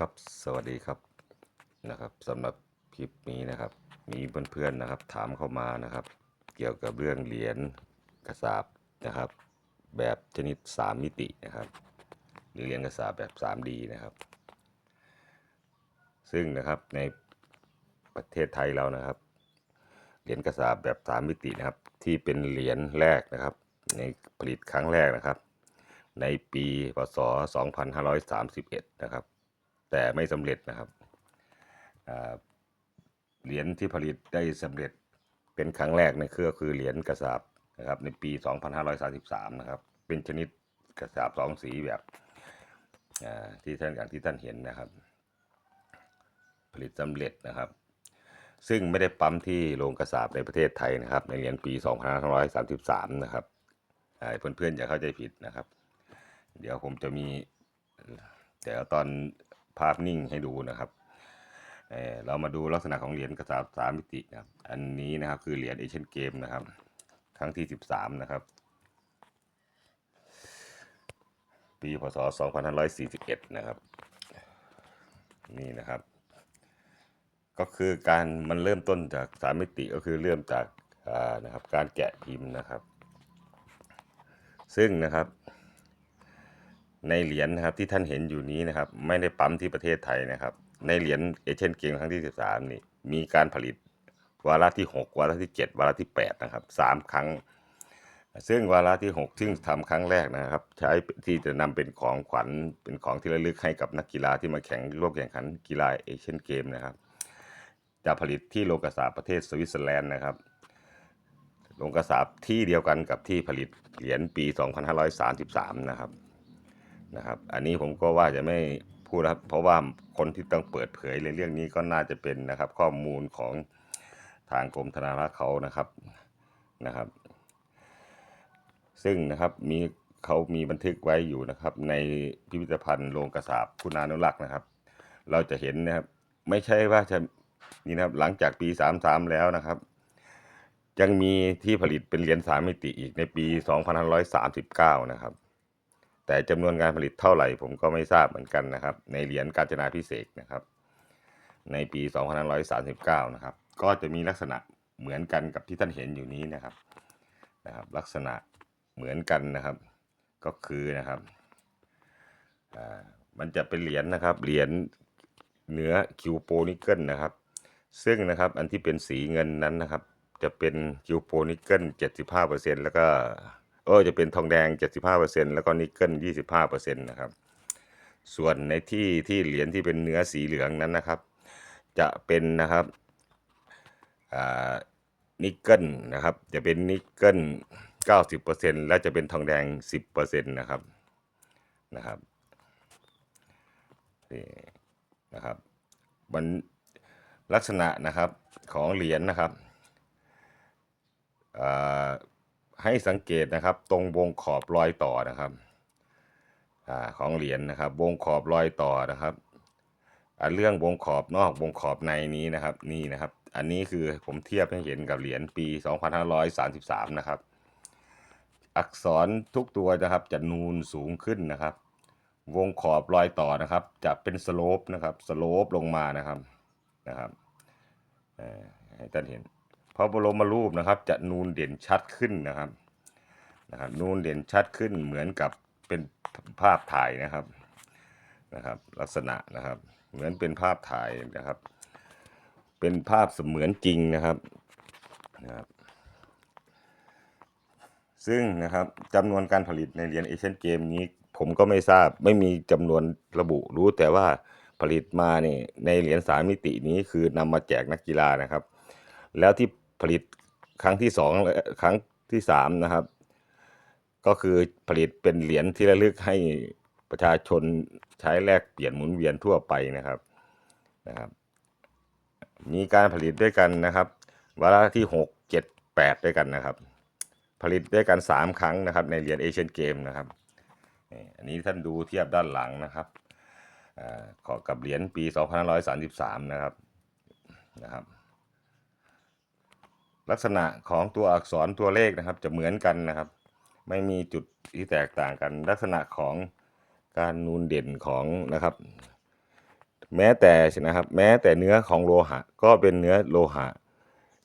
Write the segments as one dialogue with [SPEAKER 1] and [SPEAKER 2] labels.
[SPEAKER 1] ครับสวัสดีครับนะครับสำหรับคลิปนี้นะครับ มีเพื่อนๆนะครับ ถามเข้ามานะครับ เกี่ยวกับเรื่องเหรียญกระสาบนะครับ แบบชนิด 3 มิตินะครับ หรือเหรียญกระสาบแบบ 3D นะครับ ซึ่งนะครับในประเทศไทยเรานะครับ เหรียญกระสาบแบบ 3 มิตินะครับ ที่เป็นเหรียญแรกนะครับ ในผลิตครั้งแรกนะครับ ในปีพศ 2531 นะครับ แต่ไม่สำเร็จนะครับเหรียญที่ผลิตได้สำเร็จเป็นครั้งแรกในเครือคือเหรียญกระสาบนะครับในปี 2533 นะครับ เป็นชนิดกระสาบสองสีแบบที่ท่านอย่างที่ท่านเห็นนะครับ ผลิตสำเร็จนะครับ ซึ่งไม่ได้ปั๊มที่โรงกระสาบในประเทศไทยนะครับ ในเหรียญปี 2533 นะครับเพื่อนๆอย่าเข้าใจผิดนะครับ เดี๋ยวผมจะมีเดี๋ยวตอน ภาพนิ่งให้ดูนะครับเอ่อเรามาดูลักษณะของเหรียญกระสาบสามมิตินะครับ อันนี้นะครับคือเหรียญเอเชียนเกมนะครับ ครั้งที่13นะครับ ปีพศ2541นะครับ นี่นะครับ ก็คือการมันเริ่มต้นจากสามมิติก็คือเริ่มจากานะครับการแกะพิมพ์นะครับ ซึ่งนะครับ ในเหรียญนะครับที่ท่านเห็นอยู่นี้นะครับ ไม่ได้ปั๊มที่ประเทศไทยนะครับ ในเหรียญเอเชียนเกมครั้งที่ 13 นี่มีการผลิตวาระที่ 6 วาระที่ 7 วาระที่ 8 นะครับสามครั้ง ซึ่งวาระที่ 6 ซึ่งทำครั้งแรกนะครับ ใช้ที่จะนำเป็นของขวัญเป็นของที่ระลึกให้กับนักกีฬาที่มาแข่งร่วมแข่งขันกีฬาเอเชียนเกมนะครับจะผลิตที่โรงกระสาประเทศสวิตเซอร์แลนด์นะครับโรงกระสาบที่เดียวกันกับที่ผลิตเหรียญปี 2533 นะครับ นะครับ อันนี้ผมก็ว่าจะไม่พูดนะครับ เพราะว่าคนที่ต้องเปิดเผยในเรื่องนี้ก็น่าจะเป็นนะครับ ข้อมูลของทางกรมธนารักษ์เขานะครับนะครับ ซึ่งนะครับมีเขามีบันทึกไว้อยู่นะครับ ในพิพิธภัณฑ์โรงกระสาบคุณานุรักษ์นะครับ เราจะเห็นนะครับไม่ใช่ว่าจะนี่นะครับหลังจากปี33แล้วนะครับ ยังมีที่ผลิตเป็นเหรียญสามมิติอีกในปี 2539 นะครับ แต่จำนวนการผลิตเท่าไหร่ผมก็ไม่ทราบเหมือนกันนะครับ ในเหรียญกาญจนาพิเศษนะครับ ในปี 2539 นะครับ ก็จะมีลักษณะเหมือนกันกับที่ท่านเห็นอยู่นี้นะครับนะครับ ลักษณะเหมือนกันนะครับ ก็คือนะครับอ่ามันจะเป็นเหรียญนะครับ เหรียญเนื้อคิวโปนิกเกิลนะครับ ซึ่งนะครับอันที่เป็นสีเงินนั้นนะครับ จะเป็นคิวโปนิกเกิล75%แล้วก็ เออจะเป็นทองแดง 75%แล้วก็นิกเกิล 25%นะครับ ส่วนในที่ที่เหรียญที่เป็นเนื้อสีเหลืองนั้นนะครับ จะเป็นนะครับนิกเกิลนะครับ จะเป็นนิกเกิล 90%และจะเป็นทองแดง 10%นะครับนะครับนี่นะครับมันลักษณะนะครับของเหรียญนะครับอ่า ให้สังเกตนะครับ ตรงวงขอบรอยต่อนะครับอของเหรียญนะครับ วงขอบรอยต่อนะครับเรื่องวงขอบนอกวงขอบในนี้นะครับนี่นะครับ อันนี้คือผมเทียบให้เห็นกับเหรียญปี 2533 นะครับ อักษรทุกตัวนะครับจะนูนสูงขึ้นนะครับ วงขอบรอยต่อนะครับ จะเป็นสโลปนะครับสโลปลงมานะครับนะครับให้ท่านเห็น พระบรมรูปนะครับ จะนูนเด่นชัดขึ้นนะครับนะครับ นูนเด่นชัดขึ้นเหมือนกับเป็นภาพถ่ายนะครับนะครับ ลักษณะนะครับ เหมือนเป็นภาพถ่ายนะครับ เป็นภาพเสมือนจริงนะครับนะครับ ซึ่งนะครับจำนวนการผลิตในเหรียญเอเชียนเกมนี้ผมก็ไม่ทราบไม่มีจำนวนระบุรู้แต่ว่าผลิตมาเนี่ยในเหรียญสามมิตินี้คือนำมาแจกนักกีฬานะครับ แล้วที่ ผลิตครั้งที่สองครั้งที่สามนะครับ ก็คือผลิตเป็นเหรียญที่ระลึกให้ประชาชนใช้แลกเปลี่ยนหมุนเวียนทั่วไปนะครับนะครับ มีการผลิตด้วยกันนะครับวาระที่หกเจ็ดแปดด้วยกันนะครับ ผลิตด้วยกัน3ครั้งนะครับ ในเหรียญเอเชียนเกมนะครับอันนี้ท่านดูเทียบด้านหลังนะครับอาขอกับเหรียญปี 2533 นะครับนะครับ ลักษณะของตัวอักษรตัวเลขนะครับ จะเหมือนกันนะครับ ไม่มีจุดที่แตกต่างกัน ลักษณะของการนูนเด่นของนะครับ แม้แต่นะครับ แม้แต่เนื้อของโลหะ ก็เป็นเนื้อโลหะ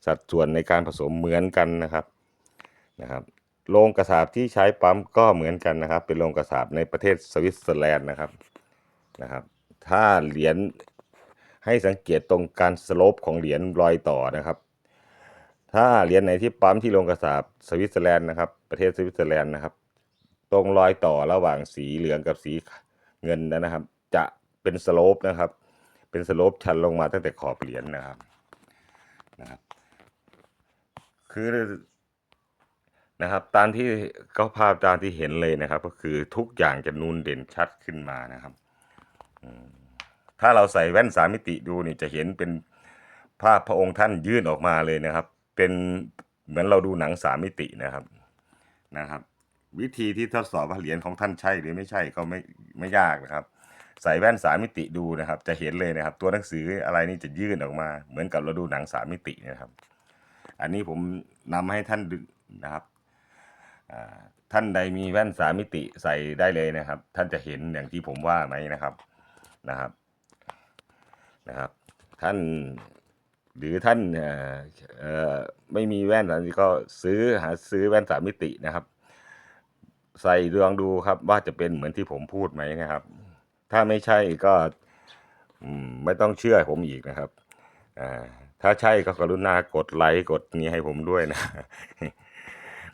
[SPEAKER 1] สัดส่วนในการผสมเหมือนกันนะครับนะครับโรงกระสาบที่ใช้ปั๊มก็เหมือนกันนะครับ เป็นโรงกระสาบในประเทศสวิตเซอร์แลนด์นะครับนะครับ ถ้าเหรียญให้สังเกตตรงการสโลปของเหรียญรอยต่อนะครับ ถ้าเหรียญไหนที่ปั๊มที่โรงกระสาบสวิตเซอร์แลนด์นะครับ ประเทศสวิตเซอร์แลนด์นะครับ ตรงรอยต่อระหว่างสีเหลืองกับสีเงินนะครับ จะเป็นสโลปนะครับ เป็นสโลปชันลงมาตั้งแต่ขอบเหรียญนะครับนะครับ คือนะครับ ตามที่ก็ภาพตามที่เห็นเลยนะครับ ก็คือทุกอย่างจะนูนเด่นชัดขึ้นมานะครับถ้าเราใส่แว่นสามมิติดูนี่จะเห็นเป็นภาพพระองค์ท่านยื่นออกมาเลยนะครับ เป็นเหมือนเราดูหนังสามมิตินะครับนะครับ วิธีที่ทดสอบว่าเหรียญของท่านใช่หรือไม่ใช่ก็ไม่ไม่ยากนะครับ ใส่แว่นสามมิติดูนะครับ จะเห็นเลยนะครับ ตัวหนังสืออะไรนี่จะยื่นออกมา เหมือนกับเราดูหนังสามมิตินะครับ อันนี้ผมนำให้ท่านดูนะครับท่านใดมีแว่นสามมิติใส่ได้เลยนะครับ ท่านจะเห็นอย่างที่ผมว่าไหมนะครับนะครับนะครับ ท่าน หรือท่านไม่มีแว่นสามก็ซื้อหาซื้อแว่นสามมิตินะครับ ใส่ลองดูครับ ว่าจะเป็นเหมือนที่ผมพูดไหมนะครับ ถ้าไม่ใช่ก็ไม่ต้องเชื่อผมอีกนะครับถ้าใช่ก็กรุณากดไลค์กดนี้ให้ผมด้วยนะ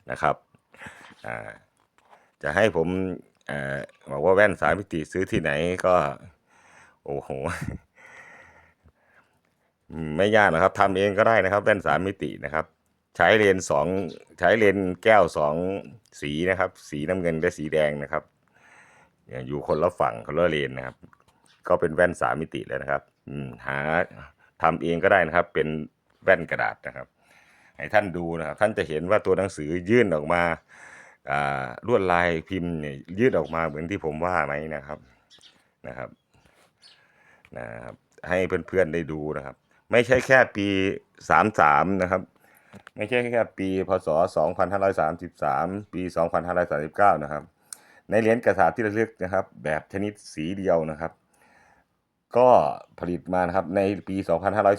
[SPEAKER 1] นะครับจะให้ผมอบอกว่าแว่นสามมิติซื้อที่ไหนก็ โอ้โห ไม่ยากนะครับทำเองก็ได้นะครับ แว่นสามมิตินะครับ ใช้เลนสองใช้เลนแก้วสองสีนะครับ สีน้ำเงินและสีแดงนะครับอยู่คนละฝั่งคนละเลนนะครับ ก็เป็นแว่นสามมิติแล้วนะครับอืหาทำเองก็ได้นะครับ เป็นแว่นกระดาษนะครับ ให้ท่านดูนะครับท่านจะเห็นว่าตัวหนังสือยื่นออกมาลวดลายพิมพ์เนี่ยยื่นออกมาเหมือนที่ผมว่าไหมนะครับนะครับนะครับ ให้เพื่อนๆได้ดูนะครับ ไม่ใช่แค่ปีสามสามนะครับ ไม่ใช่แค่ปี พศ 2533 ปี 2539 นะครับ ในเหรียญกระสาที่ระลึกนะครับ แบบชนิดสีเดียวนะครับ ก็ผลิตมานะครับในปี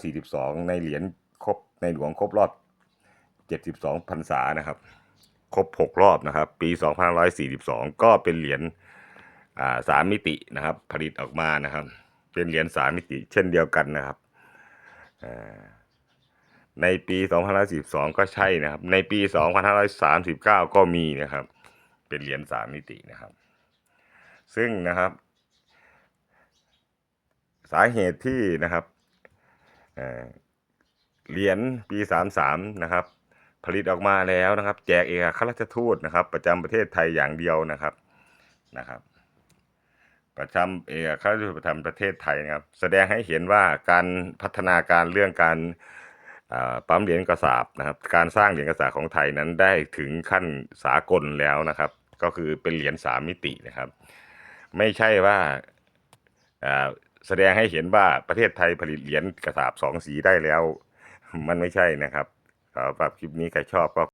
[SPEAKER 1] 2542 ในเหรียญครบในหลวงครบรอบ 72พรรษานะครับ ครบ 6 รอบนะครับ ปี 2542 ก็เป็นเหรียญสามมิตินะครับ ผลิตออกมานะครับ เป็นเหรียญสามมิติเช่นเดียวกันนะครับ ในปี2542ก็ใช่นะครับ ในปี 2539 ก็มีนะครับ เป็นเหรียญสามมิตินะครับ ซึ่งนะครับ สาเหตุที่นะครับเอ่อเหรียญปี 33 นะครับ ผลิตออกมาแล้วนะครับ แจกเอกอัครราชทูตนะครับ ประจำประเทศไทยอย่างเดียวนะครับนะครับ ประจำเอกอัครราชทูตประจำประเทศไทยนะครับ แสดงให้เห็นว่าการพัฒนาการเรื่องการปั๊มเหรียญกระสาบนะครับการสร้างเหรียญกระสาบของไทยนั้นได้ถึงขั้นสากลแล้วนะครับ ก็คือเป็นเหรียญสามมิตินะครับ ไม่ใช่ว่าอ่าแสดงให้เห็นว่าประเทศไทยผลิตเหรียญกระสาบสองสีได้แล้ว มันไม่ใช่นะครับสำหรับคลิปนี้ใครชอบก็